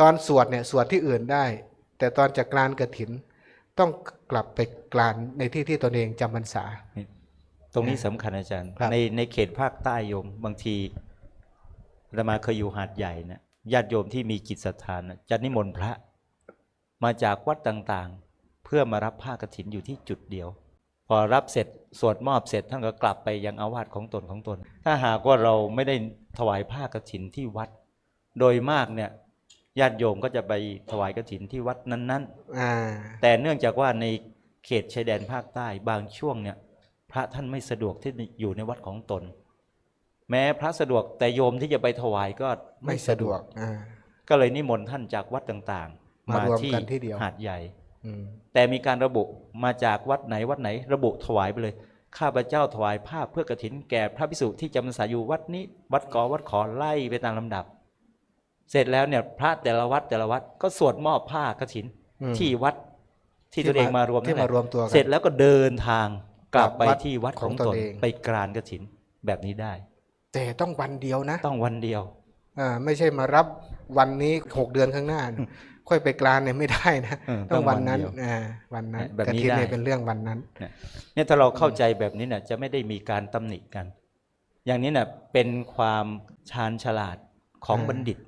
ตอนสวดเนี่ยสวดที่อื่นได้ แต่ตอนจะกรานกระถิน ต้องกลับไปกรานในที่ที่ตนเองจำพรรษา ตรงนี้สำคัญอาจารย์ครับในในเขตภาคใต้โยมบางทีอาตมาเคยอยู่หาดใหญ่นะญาติโยมที่มีจิตศรัทธานะจะนิมนต์พระมาจากวัดต่างๆ เพื่อมารับผ้ากฐินอยู่ที่จุดเดียว พอรับเสร็จสวดมอบเสร็จท่านก็กลับไปยังอาวาสของตนของตน ถ้าหากว่าเราไม่ได้ถวายผ้ากฐินที่วัด โดยมากเนี่ย ญาติโยมก็จะไปถวายกฐินที่วัดนั้นๆอ่าแต่เนื่องจากว่าในเขตชายแดนภาคใต้บางช่วงเนี่ย พระท่านไม่สะดวกที่อยู่ในวัดของตน แม้พระสะดวกแต่โยมที่จะไปถวายก็ไม่สะดวกอ่าก็เลยนิมนต์ท่านจากวัดต่างๆ มารวมกันที่เดียวหาดใหญ่อืมแต่มีการระบุมาจากวัดไหนวัดไหน ระบุถวายไปเลย ข้าพเจ้าถวายผ้าเพื่อกฐินแก่พระภิกษุที่จำพรรษาอยู่วัดนี้ วัดกอวัดขอไล่ไปตามลำดับ เสร็จแล้วเนี่ยพระแต่ละวัดแต่ละวัดก็สวดมอบผ้ากฐินอืมที่วัดที่ตัวเองมารวมที่นั่นแหละมารวมตัวกันเสร็จแล้วก็เดินทางกลับไปกลับวัดที่วัดของของตตนนเองไปกรานกฐินแบบนี้ได้ แต่ต้องวันเดียวนะ ต้องวันเดียวอ่าไม่ใช่มารับวันนี้หกเดือนข้างหน้านะค่อยไปกลานเนี่ยไม่ได้นะเออต้องวันนั้นต้องวันเดียวอ่าวันนั้นแบบกนี้ฐินได้เนี่ยเป็นเรื่องวันนั้นเนี่ยเนี่ยถ้าเราเข้าใจแบบนี้เนี่ยจะไม่ได้มีการตำหนิกัน อย่างนี้เนี่ยเป็นความชาญฉลาดของอ่าบัณฑิต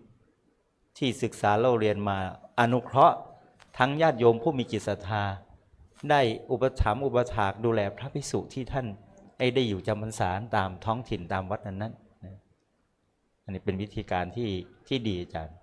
ที่ศึกษาเล่าเรียนมาอนุเคราะห์ทั้งญาติโยมผู้มีจิตศรัทธา ได้อุปถัมภ์อุปถากดูแลพระภิกษุที่ท่านไอ้ได้อยู่จำพรรษาตามท้องถิ่นตามวัดนั้นนั้นอันนี้เป็นวิธีการที่ที่ดีอาจารย์